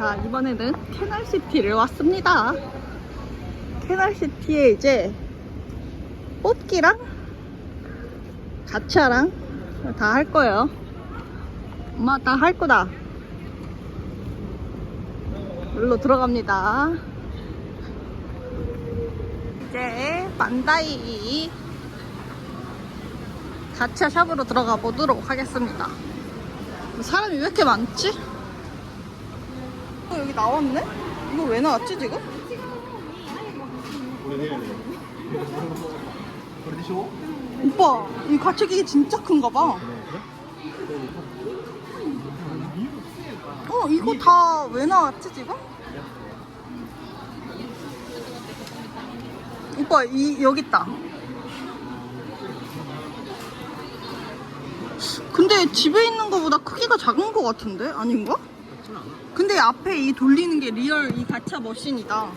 자, 이번에는 캐널시티를 왔습니다. 캐널시티에 이제 뽑기랑 가차랑 다 할 거예요. 엄마 다 할 거다. 여기로 들어갑니다. 이제 만다이 가차 샵으로 들어가 보도록 하겠습니다. 사람이 왜 이렇게 많지? 어, 여기 나왔네? 이거 왜 나왔지 지금? 오빠 이 가채기 진짜 큰가 봐. 어 이거 다 왜 나왔지 지금? 오빠 이 여기 있다. 근데 집에 있는 거보다 크기가 작은 거 같은데 아닌가? 근데 앞에 이 돌리는 게 리얼 이 가차 머신이다.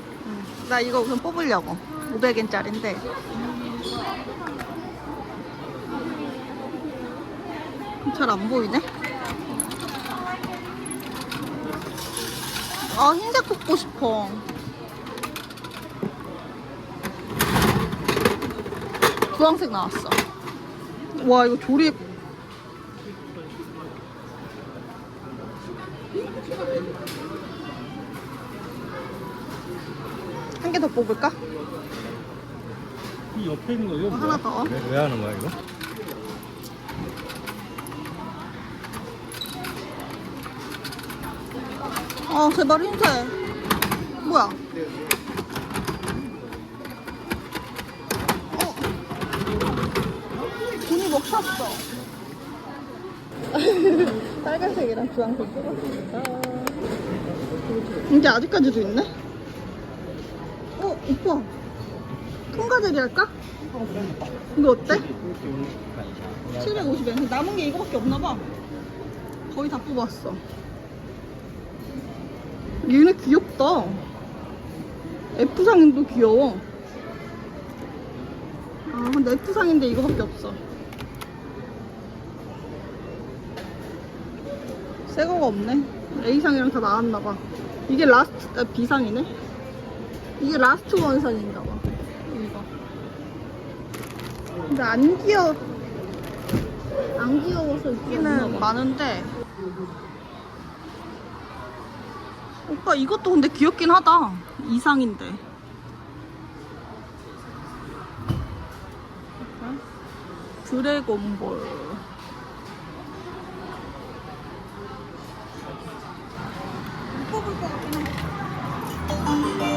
나 이거 우선 뽑으려고. 500엔짜리인데. 잘 안 보이네. 아, 흰색 뽑고 싶어. 주황색 나왔어. 와, 이거 조리. 뽑을까? 이 옆에 있는 거 이거 어, 하나 더. 왜, 왜 하는 거야 이거? 아, 제발 흰색. 뭐야? 어. 돈이 먹혔어. 빨간색이랑 주황색. 이게 아직까지도 있네? 어, 오빠. 통과제리 할까? 이거 어때? 750엔. 남은 게 이거밖에 없나 봐. 거의 다 뽑았어. 얘네 귀엽다. F상도 귀여워. 아, 근데 F상인데 이거밖에 없어. 새 거가 없네. A상이랑 다 나왔나봐. 이게 라스트, 아, B상이네. 이게 라스트 원상인가 봐. 이거. 근데 안 귀여워. 안 귀여워서 있기는 많은데. 오빠 이것도 근데 귀엽긴 하다. 이상인데. 드래곤볼. 뽑을 것 같긴 해.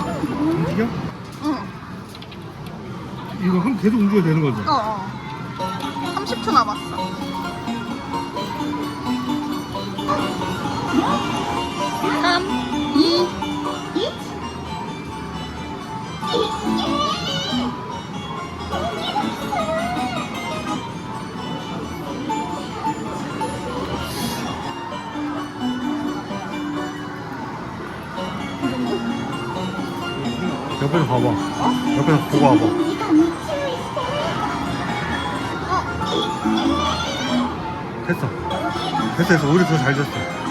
움직여? 응. 이거 한 계속 움직여야 되는 거지? 어, 어. 봐봐. 옆에서 보고 와봐. 됐어. 됐어 됐어. 우리 더잘 됐어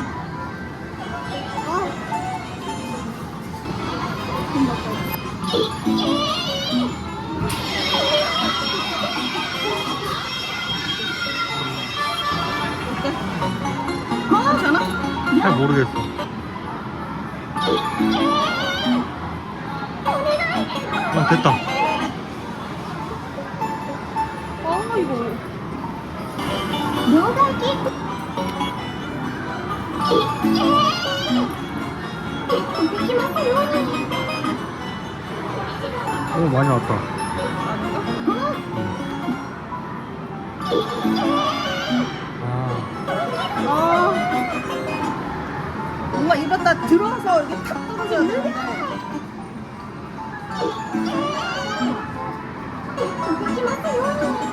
오 많이 왔다 아 아. 뭔가 이러다 들어와서 이게 탁 떨어져야 되는데. 약간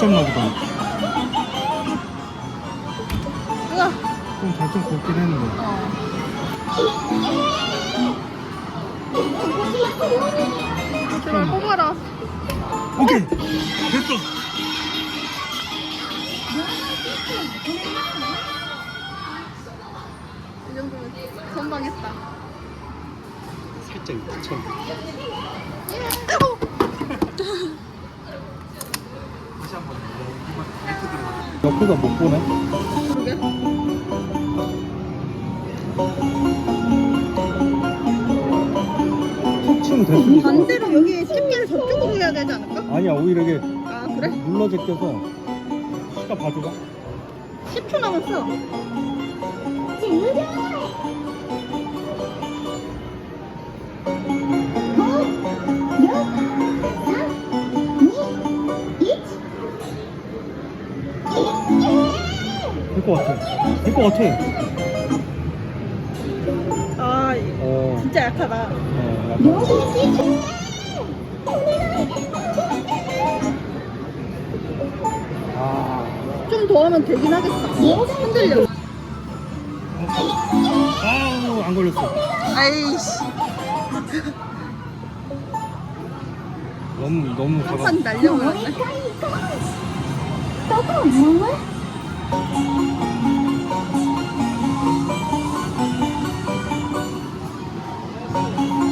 1 아, 못 잡나 보다. 으아. 좀잘좀 걷긴 했는데. 어. 제발 뽑아라. 오케이! 됐어! 이 정도면 선방했다. 살짝 미쳐. 옆에다 못 보네? 그러게. 톡 치면 될 수도 있어. 반대로 여기 집게를 저쪽으로 해야 되지 않을까? 아니야, 오히려 이게 아, 그래? 눌러 제껴서 시가 봐줘봐. 10초 남았어. 終了 될 것 같아. 될 것 같아. 아 어, 진짜 약하다 어, 약간. 아, 좀 더 하면 되긴 하겠다 흔들려 아우, 안 걸렸어. 아이씨 너무, 너무 가가. 항상 날려오는데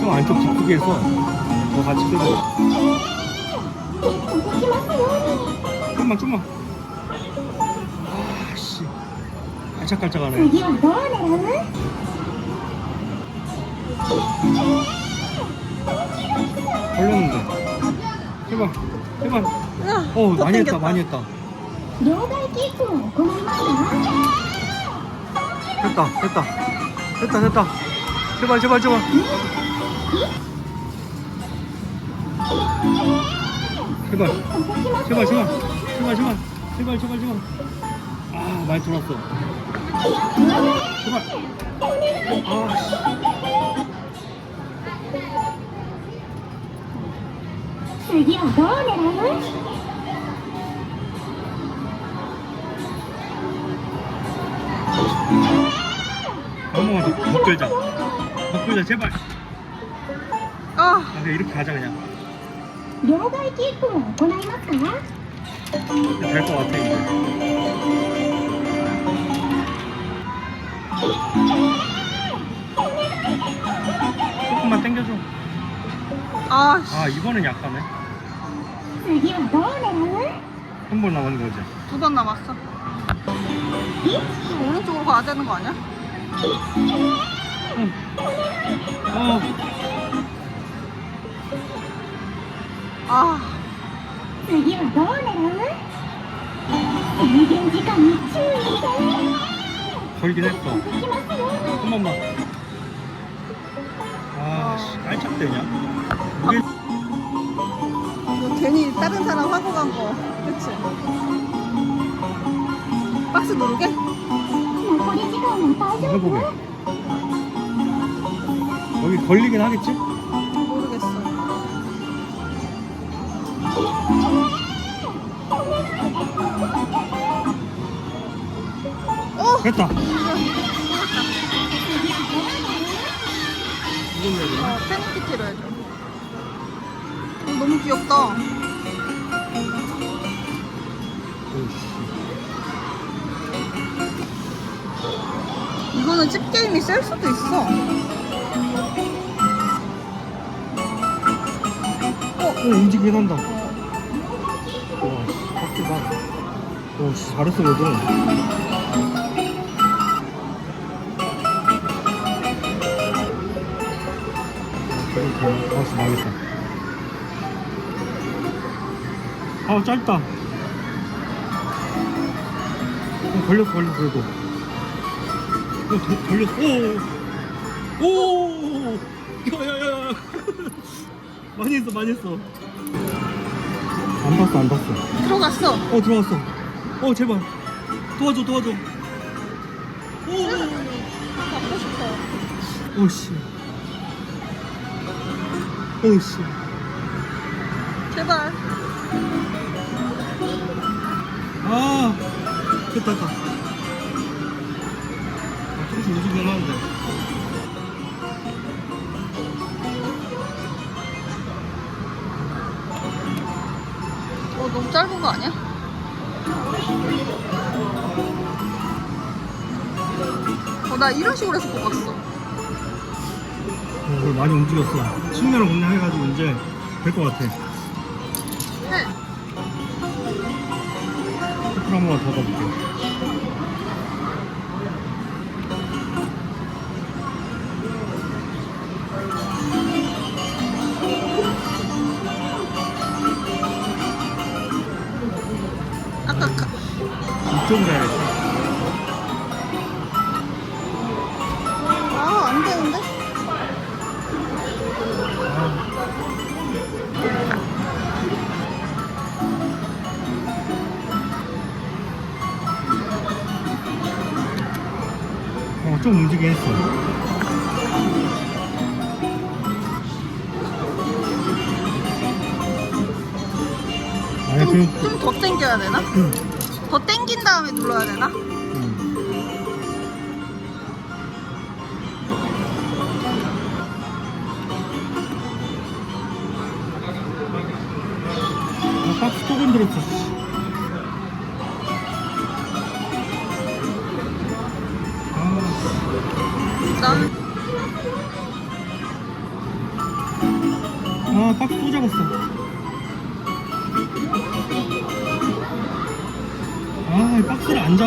좀 안쪽 깊게 해서 더 같이 끓여. 좀만 좀만. 아씨. 깔짝깔짝하네 걸렸는데. 해봐. 해봐. 어 많이 했다. 많이 했다. 両替キープを行いますか 됐다, 됐다. 됐다, 됐다. 제발, 제발, 제발. 제발, 動きます 제발, 제발. 제발, 제발. 제발, 제발, 제발. 아, 많이 돌았어. 제발. 아, 씨. 次はどう狙う 한 번만 더, 더 끌자. 더 끌자, 제발. 아, 아, 그냥 이렇게 가자, 그냥. 両替キープを行いますか 될 것 같아, 이제. 조금만 당겨줘. 아, 씨. 아, 이번엔 약하네. 次はどう狙う 한 번 남은 거지. 두 번 남았어. 오른쪽으로 가야 되는 거 아니야? 응. 어, 아, 次はどう狙う制限時間に注意して 걸긴 했어. 動きますよ 한 번만. 아, 씨, 깔짝대냐? 이게 이거 괜히 다른 사람 하고 간 거. 그치? 박스 누르게? 해보 여기 걸리긴 하겠지? 모르겠어요. 됐다. 이걸로 해야 되나? 어, 패널티 틀어야죠. 너무 귀엽다. 게임이 셀 수도 있어. 어, 움직이긴 한다. 어, 와, 씨, 빡세다. 오, 씨, 잘했어, 그래도. 아, 씨, 망했다. 아 짧다 어, 걸렸어 걸렸어 그래도 어 더, 걸렸어 오오! 야야 야. 많이 했어 많이 했어. 안 봤어 안 봤어. 들어갔어. 어 들어왔어. 어 제발. 도와줘 도와줘. 갖고 싶어. 오씨. 오씨. 제발. 아! 됐다 됐다 나 이런 식으로 해서 뽑았어. 어, 많이 움직였어 측면을 공략해가지고 이제 될 것 같아 해. 커플 한 번만 더 가볼게 아까 가, 이쪽으로 해야 아니 그 좀, 더 당겨야 되나? 더 당긴 다음에 눌러야 되나? 음. 아, 박스 또 건드렸어.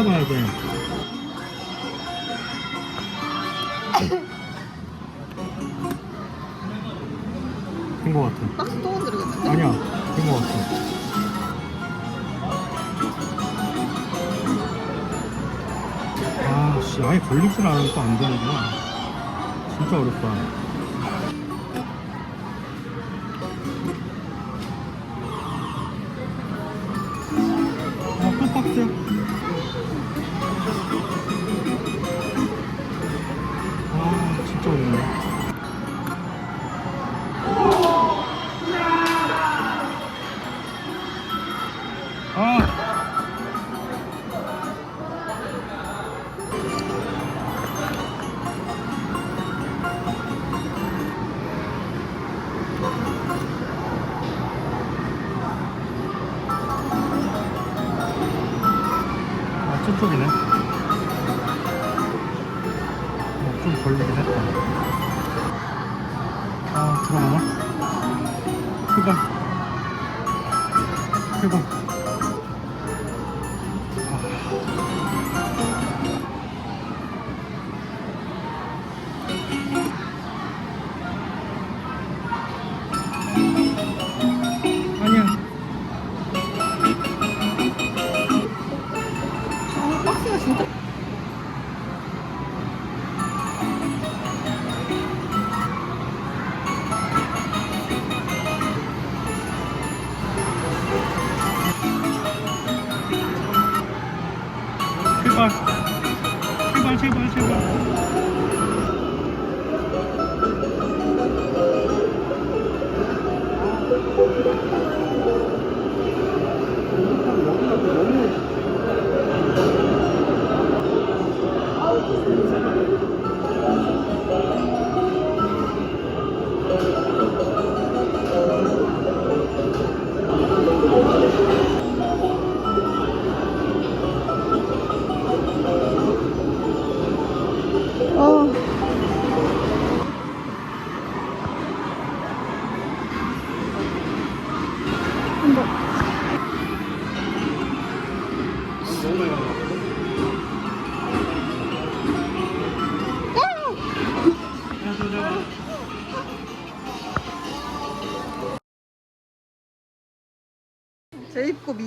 잡아야 돼. 된것 같아. 박스 또 건드리겠는데? 아니야, 된것 같아. 아, 씨, 아예 걸리질 않으면 또안 되는구나. 진짜 어렵다.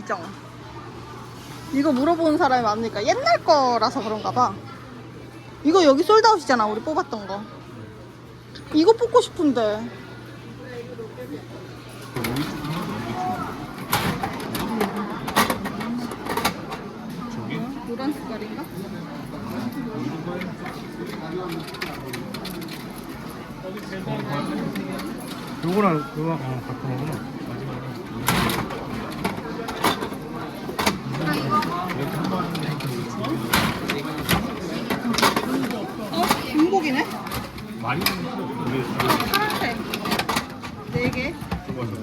미정. 이거 물어보는 사람이 많으니까 옛날 거라서 그런가 봐. 이거 여기 솔드아웃이잖아, 우리 뽑았던 거. 이거 뽑고 싶은데. 노란 색깔인가? 요거랑 그거랑 어, 같은 거구나. 어? 중복이네? 많이 파란색. 네 개. 저거 저거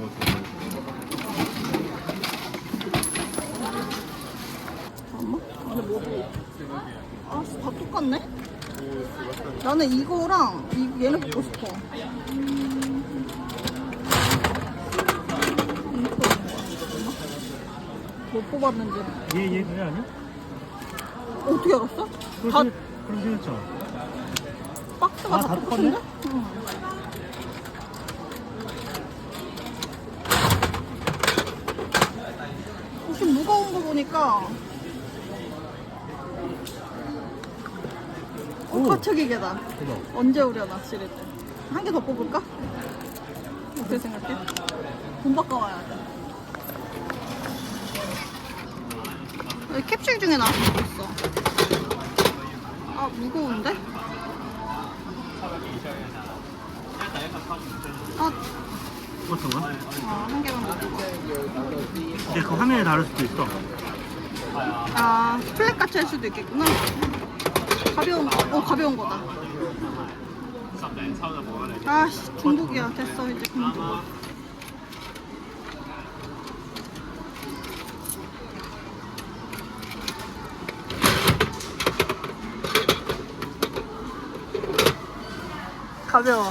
뭐? 아, 다 똑같네? 나는 이거랑 이, 얘는 먹고 싶어. 못 뽑았는지. 얘얘 그게 아니야? 어떻게 알았어? 다 그렇게 그렇게 박스가 아, 다? 똑같네? 응. 무슨 무거운 거 보니까 오. 봐봐. 언제 오려나 때. 한개 더 뽑을까? 어떻게 생각해? 돈 바꿔와야 돼. 여기 캡슐 중에 있어. 아, 무거운데? 아, 어떤 거야? 아, 한 개만 더. 근데 그 화면에 다를 수도 있어. 아, 플랫 같이 할 수도 있겠구나. 가벼운 거, 어, 가벼운 거다. 아, 씨, 중독이야. 됐어, 이제 그만. 가벼워.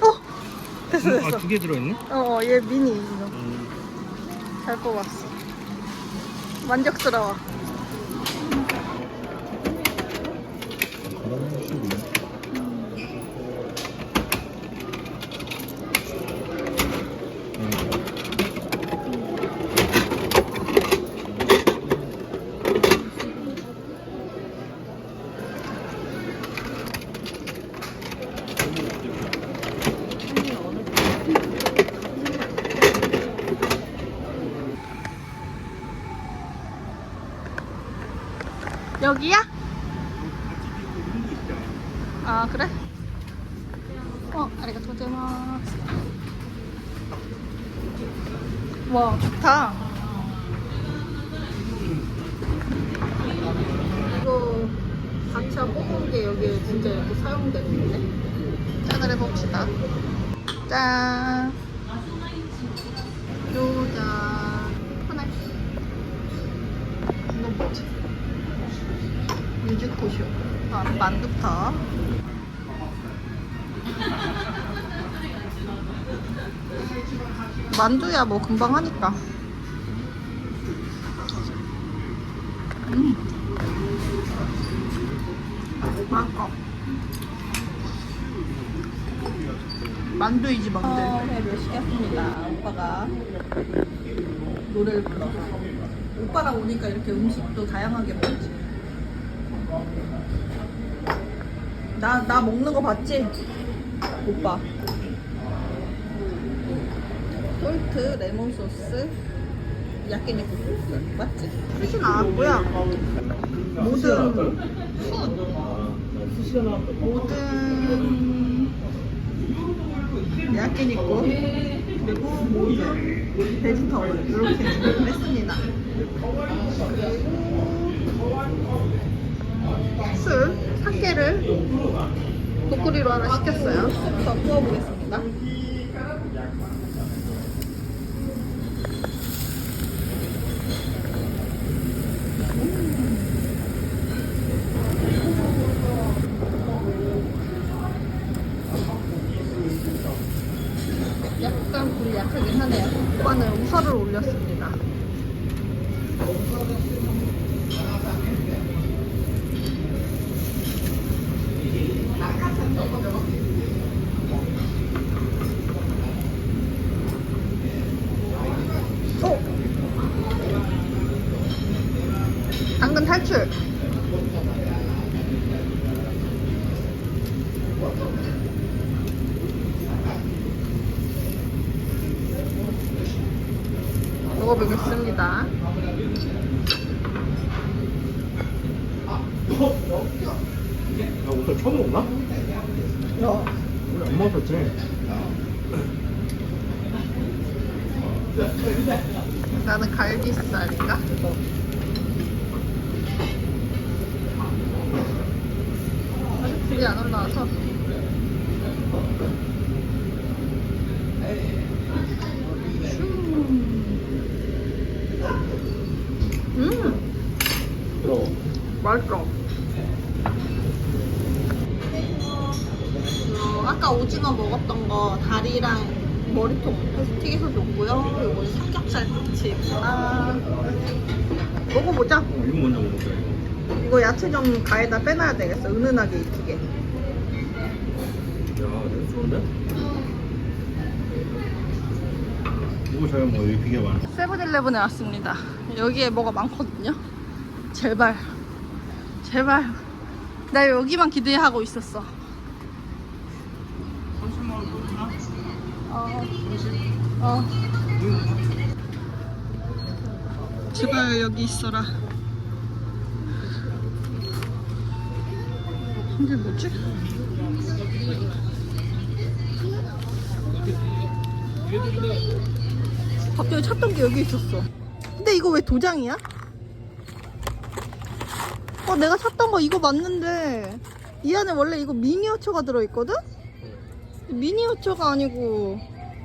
어! 됐어, 됐어. 아두 개 들어있네? 어, 얘 미니 이거. 음. 잘 뽑았어. 만족스러워. 여기야? 아 그래? 어, 아리가토 고자이마스. 와, 좋다. 이거 가차 뽑은 게 여기에 진짜 이렇게 사용되는데? 짠을 해봅시다. 짠. 요자. 하나. 이거 뭐지? 유즈코쇼. 아, 만두파. 만두야 뭐 금방 하니까. 음. 맛있어. 만두이지 만두. 회를 시켰습니다. 오빠가 노래를 불러서. 오빠랑 오니까 이렇게 음식도 다양하게 먹지. 나, 나 먹는 거 봤지? 오빠. 솔트, 레몬 소스, 야끼니쿠 소스. 맞지? 끝이 나왔고요. 모든 푸 모든 야끼니쿠 그리고 모든 베지터블 이렇게 준비했습니다. 술, 사케를 도쿠리로 하나 시켰어요. 더 구워보겠습니다. 약간 불이 약하긴 하네요. 오빠는 우설을 올렸습니다. 치즈. 먹어보겠습니다. 야 오늘 처음 먹나? 야, 우리 안 먹었었지? 나는 갈비살인가? 아직 불이 안 올라와서. 음, 부러워 맛있어. 어, 아까 오징어 먹었던 거 다리랑 머리통 튀겨서 줬고요. 그리고 오늘 삼겹살 찜입니다. 먹어보자. 어, 이거 먼저 먹어보자 이거 이거 야채 좀 가에다 빼놔야 되겠어. 은은하게 익히게. 야 이거 좋은데? 이거 저희 뭐 여기 비계 많아 세븐일레븐에 왔습니다. 여기에 뭐가 많거든요. 제발. 제발. 나 여기만 기대하고 있었어. 30만 원 줬나? 어. 어. 제발 여기 있어라. 이게 뭐지? 갑자기 찾던 게 여기 있었어. 근데 이거 왜 도장이야? 어, 내가 찾던 거 이거 맞는데 이 안에 원래 이거 미니어처가 들어있거든? 미니어처가 아니고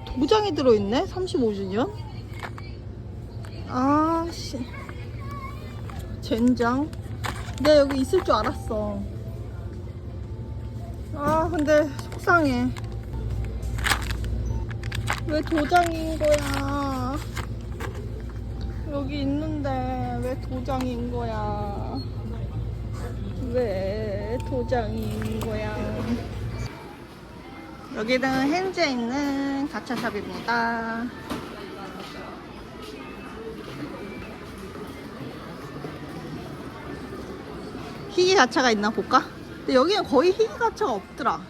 도장이 들어있네? 35주년? 아씨. 젠장. 내가 여기 있을 줄 알았어. 아 근데 속상해. 왜 도장인 거야? 여기 있는데 왜 도장인 거야? 왜 도장인 거야 여기는 현재 있는 가차샵입니다. 희귀 가차가 있나 볼까? 근데 여기는 거의 희귀 가차가 없더라.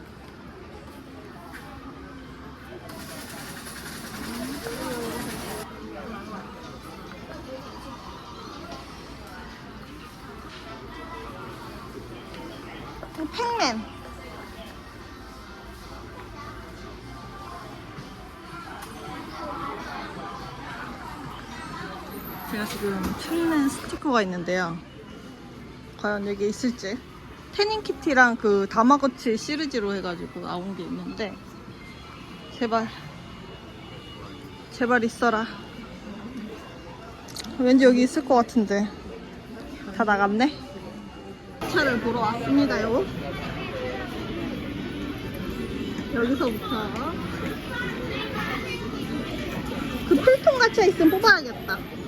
스티커가 있는데요. 과연 여기 있을지. 태닝 키티랑 그 다마고치 시리즈로 해가지고 나온 게 있는데 제발 제발 있어라. 왠지 여기 있을 것 같은데 다 나갔네. 차를 보러 왔습니다 요. 여기서부터 그 필통 갇혀 있으면 뽑아야겠다.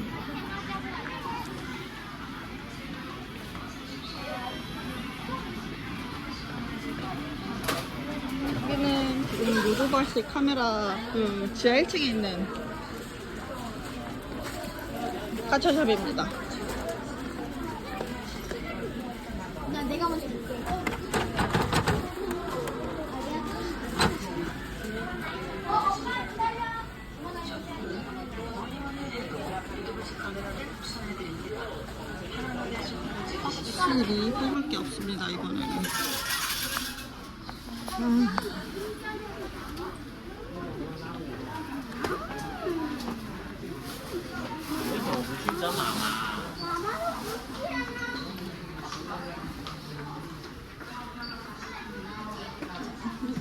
1,500원씩 카메라 그 지하 1층에 있는 카차샵입니다.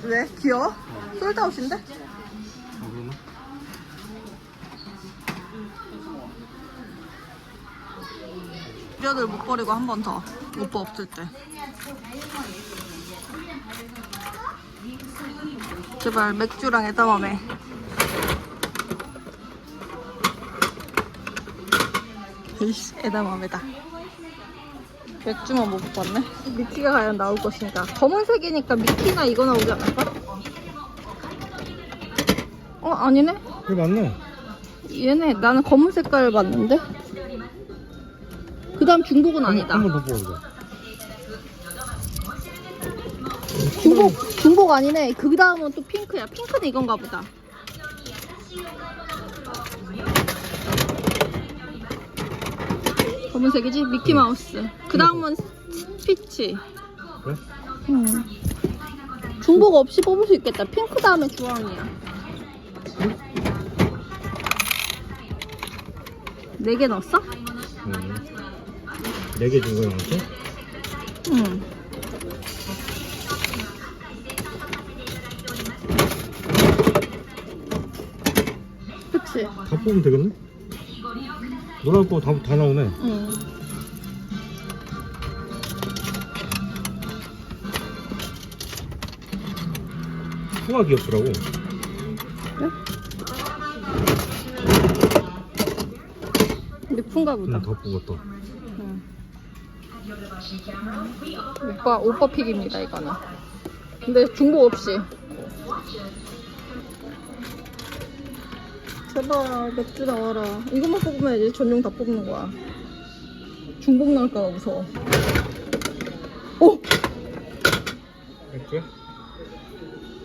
왜? 귀여워? 솔드아웃인데? 그러나? 주저들 못 버리고 한 번 더. 오빠 없을 때. 제발 맥주랑 에다맘에. 이씨, 에다맘에다. 맥주만 못 봤네. 미키가 과연 나올 것인가. 검은색이니까 미키나 이거 나오지 않을까? 어, 아니네? 그게 맞네 얘네, 나는 검은 색깔 봤는데? 그 다음 중복은 아니다. 한 번 더 뽑아보자. 중복, 중복 아니네. 그 다음은 또 핑크야. 핑크는 이건가 보다. 검은 색이지? 미키마우스. 그 다음은 스피치. 그래? 음. 중복 없이 뽑을 수 있겠다. 핑크 다음에 주황이야. 네 개 넣었어? 응. 네개 준 거야, 나한테? 응. 그치? 다 뽑으면 되겠네? 노란 거 다, 다 나오네. 응. 코가 귀엽더라고. 예쁜가 보다. 응, 다 뽑았다. 응. 오빠, 오빠 픽입니다, 이거는. 근데 중복 없이. 제발, 맥주 나와라. 이것만 뽑으면 이제 전용 다 뽑는 거야. 중복 나올까봐 무서워. 오! 맥주야?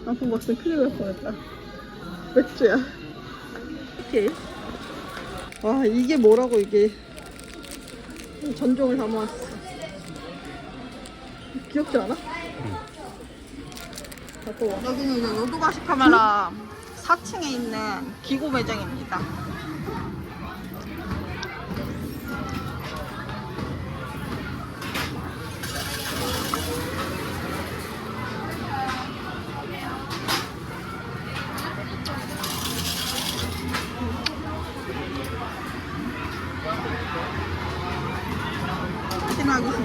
방금 봤을 때 큰일 날 뻔했다. 맥주야. 오케이. 와, 이게 뭐라고, 이게. 전종을 담아왔어. 귀엽지 않아? 갖고 와. 여기는 이제 요도가시 카메라 4층에 있는 기고 매장입니다.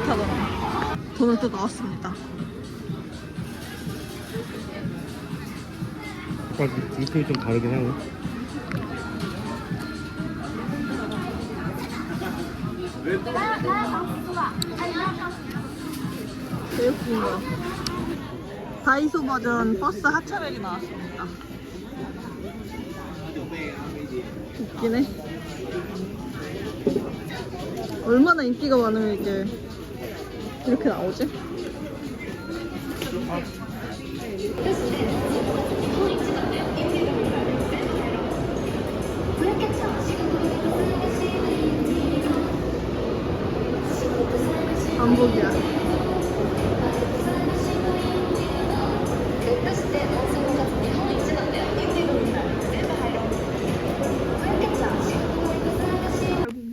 싫다더라. 돈은 또 나왔습니다. 아까 느낌이 좀 다르긴 하네. 예쁜 거. 다이소 버전 버스 하차벨이 나왔습니다. 웃기네. 얼마나 인기가 많으면 이게 이렇게 나오지?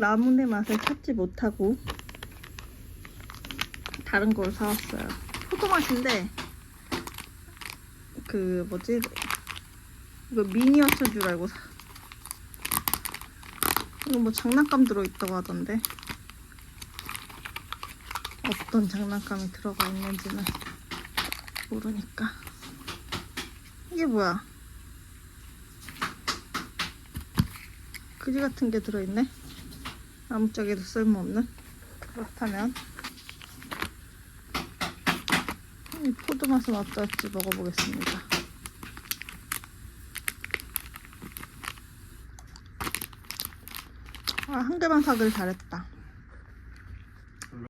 라문의 맛을 찾지 못하고 다른 걸 사왔어요. 포도 맛인데 그 뭐지 이거 미니어처 줄 알고 사. 이거 뭐 장난감 들어있다고 하던데 어떤 장난감이 들어가 있는지는 모르니까 이게 뭐야? 그지 같은 게 들어있네. 아무짝에도 쓸모없는. 그렇다면 이 포도 맛은 어떨지 먹어보겠습니다. 아, 한 개만 사길 잘했다.